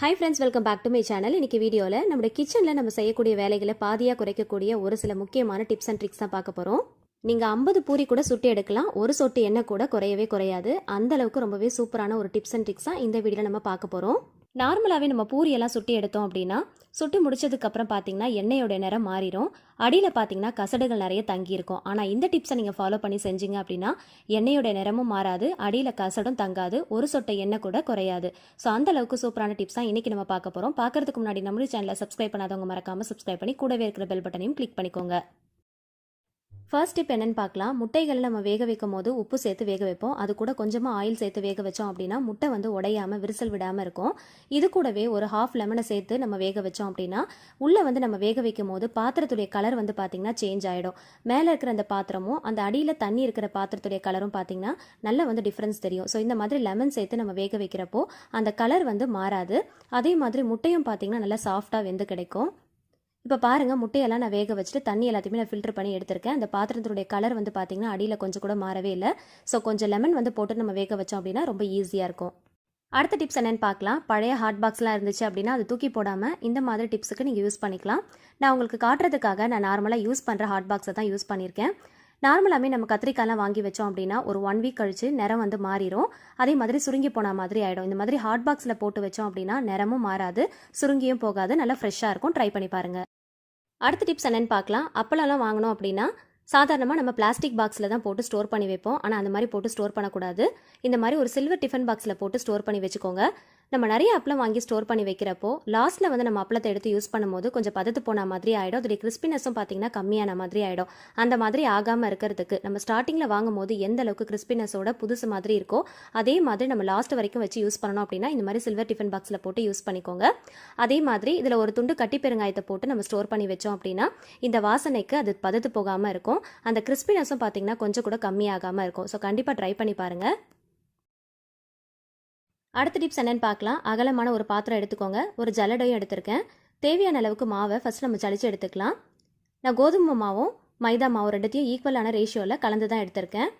Hi friends welcome back to my channel இன்னைக்கு வீடியோவில் நம்ம கிச்சனில் நம்ம செய்யக்கூடிய வேலைகளை பாதியாக குறைக்கக்கூடிய ஒரு சில முக்கியமான டிப்ஸ் அண்ட் ட்ரிக்ஸ் தான் பார்க்க போகிறோம் நீங்கள் ஐம்பது பூரி கூட சுட்டு எடுக்கலாம். ஒரு சொட்டு எண்ணெய் கூட குறையவே குறையாது. அந்த அளவுக்கு ரொம்பவே சூப்பரான ஒரு டிப்ஸ் அண்ட் ட்ரிக்ஸ் தான் இந்த வீடியோவில் நம்ம பார்க்க போகிறோம் நார்மலாகவே நம்ம பூரியெல்லாம் சுட்டி எடுத்தோம் அப்படின்னா சுட்டு முடிச்சதுக்கப்புறம் பார்த்தீங்கன்னா எண்ணெயோட நிறம் மாறிடும் அடியில் பார்த்தீங்கன்னா கசடுகள் நிறைய தங்கியிருக்கும். ஆனால் இந்த டிப்ஸை நீங்கள் ஃபாலோ பண்ணி செஞ்சீங்க அப்படின்னா எண்ணெயோட நிறமும் மாறாது அடியில் கசடும் தங்காது ஒரு சொட்டை எண்ணெய் கூட குறையாது. ஸோ அந்த அளவுக்கு சூப்பரான டிப்ஸ் தான் இன்றைக்கி நம்ம பார்க்க போகிறோம் பார்க்கறதுக்கு முன்னாடி நம்மளுடைய சேனலை சப்ஸ்கிரைப் பண்ணாதவங்க மறக்காமல் சப்ஸ்கிரைப் பண்ணி கூடவே இருக்கிற பெல் பட்டனையும் கிளிக் பண்ணிக்கோங்க. ஃபர்ஸ்ட் டிப் என்னென்னு பார்க்கலாம். முட்டைகளை நம்ம வேக வைக்கும் போது உப்பு சேர்த்து வேக வைப்போம். அது கூட கொஞ்சமாக ஆயில் சேர்த்து வேக வச்சோம் அப்படின்னா முட்டை வந்து உடையாம விரிசல் விடாமல் இருக்கும். இது கூடவே ஒரு ஹாஃப் லெமனை சேர்த்து நம்ம வேக வச்சோம் அப்படின்னா உள்ளே வந்து நம்ம வேக வைக்கும் போது பாத்திரத்துடைய கலர் வந்து பார்த்திங்கன்னா சேஞ்ச் ஆகிடும் மேலே இருக்கிற அந்த பாத்திரமும் அந்த அடியில் தண்ணி இருக்கிற பாத்திரத்துடைய கலரும் பார்த்திங்கன்னா நல்லா வந்து டிஃப்ரென்ஸ் தெரியும். ஸோ இந்த மாதிரி லெமன் சேர்த்து நம்ம வேக வைக்கிறப்போ அந்த கலர் வந்து மாறாது. அதே மாதிரி முட்டையும் பார்த்திங்கன்னா நல்லா சாஃப்டாக வெந்து கிடைக்கும். இப்போ பாருங்கள் முட்டையெல்லாம் நான் வேக வச்சுட்டு தண்ணி எல்லாத்தையுமே நான் ஃபில்டர் பண்ணி எடுத்திருக்கேன். அந்த பாத்திரத்துடைய கலர் வந்து பார்த்தீங்கன்னா அடியில் கொஞ்சம் கூட மாறவே இல்லை. ஸோ கொஞ்சம் லெமன் வந்து போட்டு நம்ம வேக வச்சோம் அப்படின்னா ரொம்ப ஈஸியாக இருக்கும். அடுத்த டிப்ஸ் என்னென்னு பார்க்கலாம். பழைய ஹாட் பாக்ஸ்லாம் இருந்துச்சு அப்படின்னா அது தூக்கி போடாமல் இந்த மாதிரி டிப்ஸுக்கு நீங்கள் யூஸ் பண்ணிக்கலாம். நான் உங்களுக்கு காட்டுறதுக்காக நான் நார்மலாக யூஸ் பண்ணுற ஹாட் பாக்ஸை தான் யூஸ் பண்ணியிருக்கேன் நார்மலாகவே நம்ம கத்திரிக்காய்லாம் வாங்கி வச்சோம் அப்படின்னா ஒரு ஒன் வீக் கழிச்சு நிறம் வந்து மாறிடும் அதே மாதிரி சுருங்கி போன மாதிரி ஆகிடும் இந்த மாதிரி ஹாட் பாக்ஸில் போட்டு வச்சோம் அப்படின்னா நிறமும் மாறாது சுருங்கியும் போகாது நல்லா ஃப்ரெஷ்ஷாக இருக்கும். ட்ரை பண்ணி பாருங்கள் அடுத்த டிப்ஸ் என்னென்னு பார்க்கலாம். அப்பளம்லாம் வாங்கினோம் அப்படின்னா சாதாரணமாக நம்ம பிளாஸ்டிக் பாக்ஸில் தான் போட்டு ஸ்டோர் பண்ணி வைப்போம். ஆனால் அந்த மாதிரி போட்டு ஸ்டோர் பண்ணக்கூடாது. இந்த மாதிரி ஒரு சில்வர் டிஃபன் பாக்ஸில் போட்டு ஸ்டோர் பண்ணி வச்சுக்கோங்க. நம்ம நிறைய அப்பளம் வாங்கி ஸ்டோர் பண்ணி வைக்கிறப்போ லாஸ்ட்டில் வந்து நம்ம அப்பளத்தை எடுத்து யூஸ் பண்ணும்போது கொஞ்சம் பதத்து போன மாதிரி ஆகிடும் அதோடைய கிறிஸ்பினஸும் பார்த்தீங்கன்னா கம்மியான மாதிரி ஆகிடும் அந்த மாதிரி ஆகாமல் இருக்கிறதுக்கு நம்ம ஸ்டார்டிங்கில் வாங்கும் போது எந்த அளவுக்கு கிறிஸ்பினஸோட புதுசு மாதிரி இருக்கோ அதே மாதிரி நம்ம லாஸ்ட் வரைக்கும் வச்சு யூஸ் பண்ணணும் அப்படின்னா இந்த மாதிரி சில்வர் டிஃபன் பாக்ஸில் போட்டு யூஸ் பண்ணிக்கோங்க. அதே மாதிரி இதில் ஒரு துண்டு கட்டி பெருங்காயத்தை போட்டு நம்ம ஸ்டோர் பண்ணி வச்சோம் அப்படின்னா இந்த வாசனைக்கு அது பதத்து போகாமல் இருக்கும். அந்த கிறிஸ்பினஸும் பார்த்தீங்கன்னா கொஞ்சம் கூட கம்மியாகாமல் இருக்கும். ஸோ கண்டிப்பாக ட்ரை பண்ணி பாருங்கள் அடுத்த டிப்ஸ் என்னென்னு பார்க்கலாம். அகலமான ஒரு பாத்திரம் எடுத்துக்கோங்க. ஒரு ஜல்லடையும் எடுத்திருக்கேன். தேவையான அளவுக்கு மாவை ஃபஸ்ட் நம்ம ஜலிச்சு எடுத்துக்கலாம். நான் கோதுமை மாவும் மைதா மாவு ரெண்டுத்தையும் ஈக்குவலான ரேஷியோவில் கலந்து தான் எடுத்திருக்கேன்.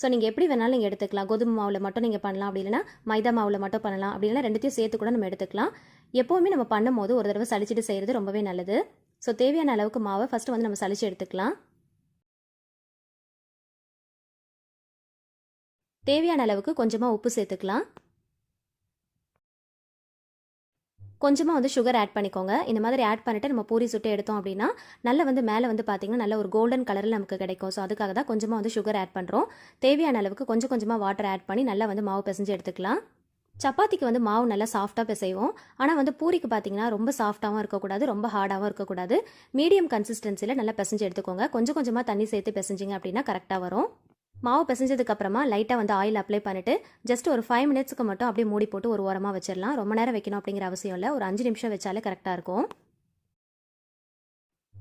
ஸோ நீங்கள் எப்படி வேணாலும் நீங்கள் எடுத்துக்கலாம். கோதுமை மாவில் மட்டும் நீங்கள் பண்ணலாம். அப்படி இல்லைனா மைதா மாவில் மட்டும் பண்ணலாம். அப்படி இல்லைனா ரெண்டுத்தையும் சேர்த்து கூட நம்ம எடுத்துக்கலாம். எப்போவுமே நம்ம பண்ணும்போது ஒரு தடவை சளிச்சிட்டு செய்கிறது ரொம்பவே நல்லது. ஸோ தேவையான அளவுக்கு மாவை ஃபஸ்ட்டு வந்து நம்ம சளிச்சு எடுத்துக்கலாம். தேவையான அளவுக்கு கொஞ்சமாக உப்பு சேர்த்துக்கலாம். கொஞ்சமாக வந்து சுகர் ஆட் பண்ணிக்கோங்க. இந்த மாதிரி ஆட் பண்ணிவிட்டு நம்ம பூரி சுட்டு எடுத்தோம் அப்படின்னா நல்லா வந்து மேலே வந்து பார்த்திங்கன்னா நல்ல ஒரு கோல்டன் கலரில் நமக்கு கிடைக்கும். ஸோ அதுக்காக தான் கொஞ்சமாக வந்து சுகர் ஆட் பண்ணுறோம் தேவையான அளவுக்கு கொஞ்சம் கொஞ்சமாக வாட்டர் ஆட் பண்ணி நல்லா வந்து மாவு பிசைஞ்சு எடுத்துக்கலாம். சப்பாத்திக்கு வந்து மாவு நல்லா சாஃப்டாக பிசைவோம். ஆனால் வந்து பூரிக்கு பார்த்தீங்கன்னா ரொம்ப சாஃப்டாகவும் இருக்கக்கூடாது ரொம்ப ஹார்டாகவும் இருக்கக்கூடாது. மீடியம் கன்சிஸ்டன்சியில் நல்லா பிசைஞ்சு எடுத்துக்கோங்க. கொஞ்சம் கொஞ்சமாக தண்ணி சேர்த்து பிசைஞ்சிங்க அப்படின்னா கரெக்டாக வரும். மாவு பிசைஞ்சதுக்கு அப்புறமா லைட்டாக வந்து ஆயில் அப்ளை பண்ணிட்டு ஜஸ்ட் ஒரு ஃபைவ் மினிட்ஸ்க்கு மட்டும் அப்படியே மூடி போட்டு ஒரு ஓரமாக வச்சிடலாம். ரொம்ப நேரம் வைக்கணும் அப்படிங்கிற அவசியம் இல்லை. ஒரு அஞ்சு நிமிஷம் வச்சாலே கரெக்டாக இருக்கும்.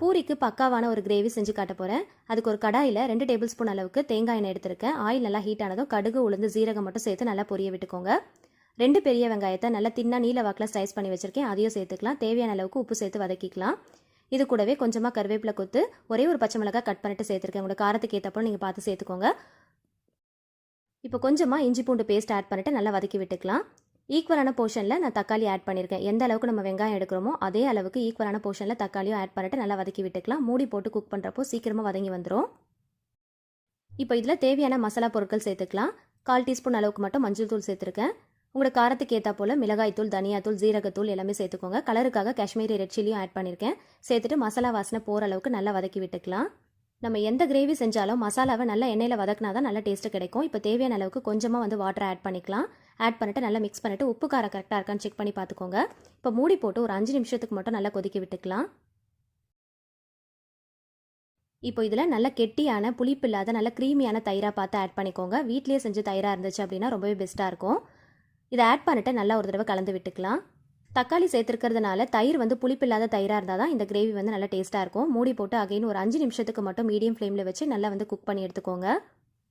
பூரிக்கு பக்காவான ஒரு கிரேவி செஞ்சு காட்ட போகிறேன் அதுக்கு ஒரு கடாயில் ரெண்டு டேபிள் ஸ்பூன் அளவுக்கு தேங்காய் எண்ணெய் எடுத்திருக்கேன். ஆயில் நல்லா ஹீட் ஆனதும் கடுகு உளுந்து ஜீரகம் மட்டும் சேர்த்து நல்லா பொரிய விட்டுக்கோங்க. ரெண்டு பெரிய வெங்காயத்தை நல்லா தின்னா நீல வாக்கில் ஸ்லைஸ் பண்ணி வச்சிருக்கேன். அதையும் சேர்த்துக்கலாம். தேவையான அளவுக்கு உப்பு சேர்த்து வதக்கிக்கலாம். இது கூடவே கொஞ்சமாக கருவேப்பிலை கொத்து ஒரே ஒரு பச்சை மிளகாய் கட் பண்ணிட்டு சேர்த்துருக்கேன். உங்களோட காரத்துக்கு ஏற்றப்போ நீங்கள் பார்த்து சேர்த்துக்கோங்க. இப்போ கொஞ்சமாக இஞ்சி பூண்டு பேஸ்ட் ஆட் பண்ணிட்டு நல்லா வதக்கி விட்டுக்கலாம். ஈக்குவலான போர்ஷனில் நான் தக்காளி ஆட் பண்ணியிருக்கேன் எந்த அளவுக்கு நம்ம வெங்காயம் எடுக்கிறோமோ அதே அளவுக்கு ஈக்குவலான போர்ஷனில் தக்காளியும் ஆட் பண்ணிட்டு நல்லா வதக்கி விட்டுக்கலாம். மூடி போட்டு குக் பண்ணுறப்போ சீக்கிரமாக வதங்கி வந்துடும் இப்போ இதில் தேவையான மசாலா பொருட்கள் சேர்த்துக்கலாம். கால் டீஸ்பூன் அளவுக்கு மட்டும் மஞ்சள் தூள் சேர்த்துருக்கேன். உங்களோட காரத்துக்கு ஏற்றா போல் மிளகாய்த்தூள் தனியாத்தூள் ஜீரகத்தூள் எல்லாமே சேர்த்துக்கோங்க. கலருக்காக காஷ்மீரி ரெட் சில்லியும் ஆட் பண்ணியிருக்கேன் சேர்த்துட்டு மசாலா வாசனை போகிற அளவுக்கு நல்லா வதக்கி விட்டுக்கலாம். நம்ம எந்த கிரேவி செஞ்சாலும் மசாலாவை நல்லா எண்ணெயில் வதக்கினா தான் நல்லா டேஸ்ட்டு கிடைக்கும். இப்போ தேவையான அளவுக்கு கொஞ்சமாக வந்து வாட்டர் ஆட் பண்ணிக்கலாம். ஆட் பண்ணிட்டு நல்லா மிக்ஸ் பண்ணிவிட்டு உப்பு காரம் கரெக்டாக இருக்கான்னு செக் பண்ணி பார்த்துக்கோங்க. இப்போ மூடி போட்டு ஒரு அஞ்சு நிமிஷத்துக்கு மட்டும் நல்லா கொதிக்க விட்டுக்கலாம். இப்போ இதில் நல்ல கெட்டியான புளிப்பு இல்லாத நல்ல க்ரீமியான தயிராக பார்த்து ஆட் பண்ணிக்கோங்க. வீட்லேயே செஞ்சு தயிராக இருந்துச்சு அப்படின்னா ரொம்பவே பெஸ்ட்டாக இருக்கும். இதை ஆட் பண்ணிட்டு நல்லா ஒரு தடவை கலந்து விட்டுக்கலாம். தக்காளி சேர்த்துருக்கிறதுனால தயிர் வந்து புளிப்பில்லாத தயிராக இருந்தால் தான் இந்த கிரேவி வந்து நல்லா டேஸ்ட்டாக இருக்கும். மூடி போட்டு அகைன் ஒரு அஞ்சு நிமிஷத்துக்கு மட்டும் மீடியம் ஃப்ளேமில் வச்சு நல்லா வந்து குக் பண்ணி எடுத்துக்கோங்க.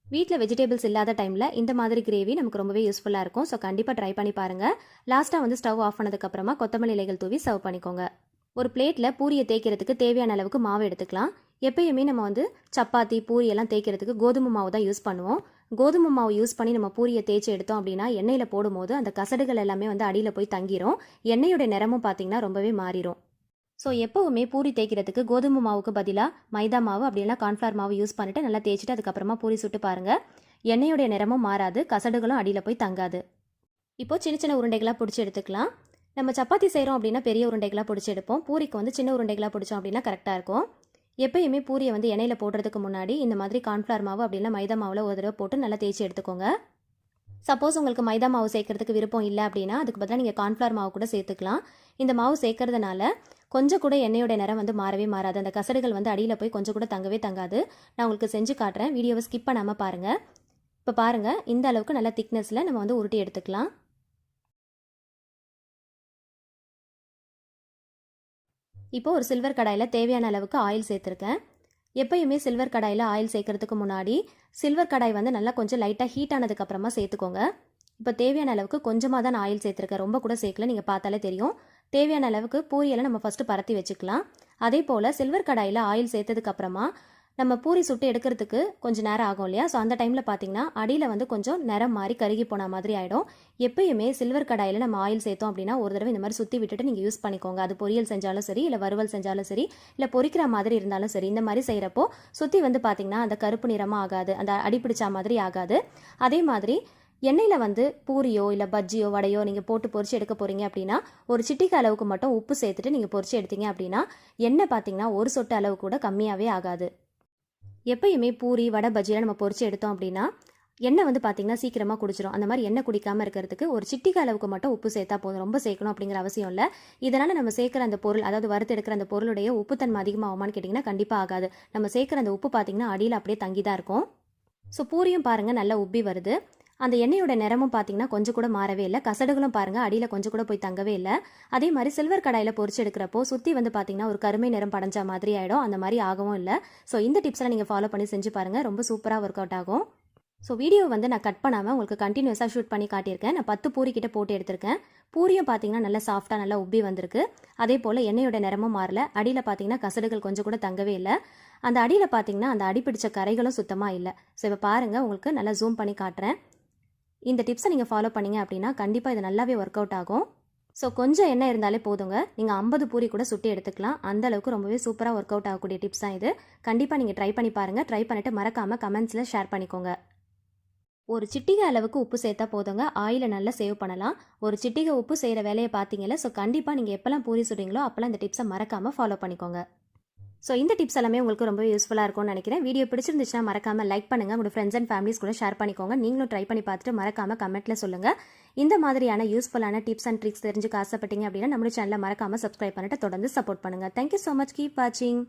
வீட்டில் வெஜிடபிள்ஸ் இல்லாத டைமில் இந்த மாதிரி கிரேவி நமக்கு ரொம்பவே யூஸ்ஃபுல்லாக இருக்கும். ஸோ கண்டிப்பாக ட்ரை பண்ணி பாருங்கள் லாஸ்ட்டாக வந்து ஸ்டவ் ஆஃப் பண்ணதுக்கப்புறமா கொத்தமல்லி இலைகள் தூவி சர்வ் பண்ணிக்கோங்க. ஒரு பிளேட்டில் பூரியை தேய்க்கிறதுக்கு தேவையான அளவுக்கு மாவு எடுத்துக்கலாம். எப்பயுமே நம்ம வந்து சப்பாத்தி பூரி எல்லாம் தேய்க்கிறதுக்கு கோதுமை மாவு தான் யூஸ் பண்ணுவோம். கோதுமை மாவு யூஸ் பண்ணி நம்ம பூரியை தேய்ச்சி எடுத்தோம் அப்படின்னா எண்ணெயில் போடும்போது அந்த கசடுகள் எல்லாமே வந்து அடியில் போய் தங்கிரும். எண்ணெயோட நிறமும் பார்த்தீங்கன்னா ரொம்பவே மாறிடும் ஸோ எப்போவுமே பூரி தேய்க்கிறதுக்கு கோதுமை மாவுக்கு பதிலாக மைதா மாவு அப்படின்னா கான்ஃப்ளவர் மாவு யூஸ் பண்ணிட்டு நல்லா தேய்ச்சிட்டு அதுக்கப்புறமா பூரி சுட்டு பாருங்கள் எண்ணெயோடைய நிறமும் மாறாது கசடுகளும் அடியில் போய் தங்காது. இப்போது சின்ன சின்ன உருண்டைகளாக பிடிச்சி எடுத்துக்கலாம். நம்ம சப்பாத்தி செய்கிறோம் அப்படின்னா பெரிய உருண்டைகளாக பிடிச்சி எடுப்போம். பூரிக்கு வந்து சின்ன உருண்டைகளாக பிடிச்சோம் அப்படின்னா கரெக்டாக இருக்கும். எப்பயுமே பூரியை வந்து எண்ணெயில் போடுறதுக்கு முன்னாடி இந்த மாதிரி கார்ன்ஃப்ளவர் மாவு அப்படின்னா மைதா மாவில் ஒரு தடவை போட்டு நல்லா தேய்ச்சி எடுத்துக்கோங்க. சப்போஸ் உங்களுக்கு மைதா மாவு சேர்க்கறதுக்கு விருப்பம் இல்லை அப்படின்னா அதுக்கு பதிலாக நீங்கள் கார்ன்ஃப்ளவர் மாவு கூட சேர்த்துக்கலாம். இந்த மாவு சேர்க்கறதுனால கொஞ்சம் கூட எண்ணெயோட நிறம் வந்து மாறவே மாறாது. அந்த கசடுகள் வந்து அடியில் போய் கொஞ்சம் கூட தங்கவே தங்காது. நான் உங்களுக்கு செஞ்சு காட்டுறேன். வீடியோவை ஸ்கிப் பண்ணாமல் பாருங்கள் இப்போ பாருங்கள் இந்த அளவுக்கு நல்ல திக்னஸில் நம்ம வந்து உருட்டி எடுத்துக்கலாம். இப்போ ஒரு சில்வர் கடாயில் தேவையான அளவுக்கு ஆயில் சேர்த்துருக்கேன். எப்பயுமே சில்வர் கடாயில் ஆயில் சேர்க்கறதுக்கு முன்னாடி சில்வர் கடாய் வந்து நல்லா கொஞ்சம் லைட்டாக ஹீட் ஆனதுக்கப்புறமா சேர்த்துக்கோங்க. இப்போ தேவையான அளவுக்கு கொஞ்சமாக தான் ஆயில் சேர்த்துருக்கேன். ரொம்ப கூட சேர்க்கல நீங்கள் பார்த்தாலே தெரியும். தேவையான அளவுக்கு பூரியெல்லாம் நம்ம ஃபஸ்ட்டு பரத்தி வச்சுக்கலாம். அதே போல் சில்வர் கடாயில் ஆயில் சேர்த்ததுக்கப்புறமா நம்ம பூரி சுட்டு எடுக்கிறதுக்கு கொஞ்சம் நேரம் ஆகும் இல்லையா? ஸோ அந்த டைமில் பார்த்தீங்கன்னா அடியில் வந்து கொஞ்சம் நிறம் மாறி கருகி போன மாதிரி ஆகிடும் எப்பயுமே சில்வர் கடாயில் நம்ம ஆயில் சேர்த்தோம் அப்படின்னா ஒரு தடவை இந்த மாதிரி சுற்றி விட்டுட்டு நீங்கள் யூஸ் பண்ணிக்கோங்க. அது பொரியல் செஞ்சாலும் சரி இல்லை வறுவல் செஞ்சாலும் சரி இல்லை பொரிக்கிற மாதிரி இருந்தாலும் சரி இந்த மாதிரி செய்கிறப்போ சுற்றி வந்து பார்த்தீங்கன்னா அந்த கருப்பு நிறமாக ஆகாது அந்த அடிப்பிடிச்சா மாதிரி ஆகாது. அதே மாதிரி எண்ணெயில் வந்து பூரியோ இல்லை பஜ்ஜியோ வடையோ நீங்கள் போட்டு பொரிச்சு எடுக்க போகிறீங்க அப்படின்னா ஒரு சிட்டிக்கு அளவுக்கு மட்டும் உப்பு சேர்த்துட்டு நீங்கள் பொரிச்சு எடுத்தீங்க அப்படின்னா எண்ணெய் பார்த்தீங்கன்னா ஒரு சொட்டு அளவு கூட கம்மியாகவே ஆகாது. எப்பயுமே பூரி வடை பஜ்ஜியெல்லாம் நம்ம பொறிச்சு எடுத்தோம் அப்படின்னா எண்ணெய் வந்து பார்த்தீங்கன்னா சீக்கிரமாக குடிச்சிடும் அந்த மாதிரி எண்ணெய் குடிக்காமல் இருக்கிறதுக்கு ஒரு சிட்டிக்கு அளவுக்கு மட்டும் உப்பு சேர்த்தா போதும். ரொம்ப சேர்க்கணும் அப்படிங்கிற அவசியம் இல்லை. இதனால் நம்ம சேர்க்குற அந்த பொருள் அதாவது வறுத்து எடுக்கிற அந்த பொருளுடைய உப்புத்தன்மை அதிகமாகுமான்னு கேட்டிங்கன்னா கண்டிப்பாக ஆகாது. நம்ம சேர்க்குற அந்த உப்பு பார்த்தீங்கன்னா அடியில் அப்படியே தங்கி தான் இருக்கும். ஸோ பூரியும் பாருங்கள் நல்லா உப்பி வருது. அந்த எண்ணெயோட நிறமும் பார்த்தீங்கன்னா கொஞ்சம் கூட மாறவே இல்லை. கசடுகளும் பாருங்கள் அடியில் கொஞ்சம் கூட போய் தங்கவே இல்லை. அதே மாதிரி சில்வர் கடாயில் பொரிச்சு எடுக்கிறப்போ சுற்றி வந்து பார்த்தீங்கன்னா ஒரு கருமை நிறம் படைஞ்ச மாதிரி ஆகிடும் அந்த மாதிரி ஆகவும் இல்லை. ஸோ இந்த டிப்ஸ்லாம் நீங்கள் ஃபாலோ பண்ணி செஞ்சு பாருங்கள் ரொம்ப சூப்பராக ஒர்க் அவுட் ஆகும். ஸோ வீடியோ வந்து நான் கட் பண்ணாமல் உங்களுக்கு கண்டினியூஸாக ஷூட் பண்ணி காட்டியிருக்கேன். நான் பத்து பூரி கிட்ட போட்டு எடுத்திருக்கேன். பூரியும் பார்த்தீங்கன்னா நல்லா சாஃப்டாக நல்லா உப்பி வந்திருக்கு. அதே போல் எண்ணெயோட நிறமும் மாறல. அடியில் பார்த்தீங்கன்னா கசடுகள் கொஞ்சம் கூட தங்கவே இல்லை. அந்த அடியில் பார்த்தீங்கன்னா அந்த அடி பிடிச்ச கரைகளும் சுத்தமாக இல்லை. ஸோ இப்போ பாருங்கள் உங்களுக்கு நல்லா ஜூம் பண்ணி காட்டுறேன். இந்த டிப்ஸை நீங்கள் ஃபாலோ பண்ணீங்க அப்படின்னா கண்டிப்பாக இது நல்லாவே ஒர்க் அவுட் ஆகும். ஸோ கொஞ்சம் எண்ணெய் இருந்தாலே போதுங்க. நீங்கள் ஐம்பது பூரி கூட சுட்டி எடுத்துக்கலாம். அந்த அளவுக்கு ரொம்பவே சூப்பராக ஒர்க் அவுட் ஆகக்கூடிய டிப்ஸ் தான் இது. கண்டிப்பாக நீங்கள் ட்ரை பண்ணி பாருங்கள் ட்ரை பண்ணிவிட்டு மறக்காமல் கமெண்ட்ஸில் ஷேர் பண்ணிக்கோங்க. ஒரு சிட்டிகை அளவுக்கு உப்பு சேர்த்தா போதுங்க. ஆயிலை நல்லா சேவ் பண்ணலாம். ஒரு சிட்டிகை உப்பு செய்கிற வேலையை பார்த்தீங்கல்ல ஸோ கண்டிப்பாக நீங்கள் எப்போல்லாம் பூரி சுடுறீங்களோ அப்போல்லாம் இந்த டிப்ஸை மறக்காமல் ஃபாலோ பண்ணிக்கோங்க. ஸோ இந்த டிப்ஸ் எல்லாமே உங்களுக்கு ரொம்ப யூஸ்ஃபுல்லாக இருக்கும்னு நினைக்கிறேன். வீடியோ பிடிச்சிருந்துச்சுன்னா மறக்காம லைக் பண்ணுங்கள் உங்களோட ஃப்ரெண்ட்ஸ் அண்ட் ஃபேமிலிஸ் கூட ஷேர் பண்ணிக்கோங்க. நீங்களும் ட்ரை பண்ணி பார்த்துட்டு மறக்காம கமெண்ட்டில் சொல்லுங்கள் இந்த மாதிரியான யூஸ்ஃபுல்லான டிப்ஸ் அண்ட் ட்ரிக்ஸ் தெரிஞ்சுக்க ஆசைப்பட்டீங்க அப்படின்னா நம்மளோட சேனலை மறக்காம சப்ஸ்கிரைப் பண்ணிட்டு தொடர்ந்து சப்போர்ட் பண்ணுங்கள் தேங்க்யூ ஸோ மச் கீப் வாட்சிங்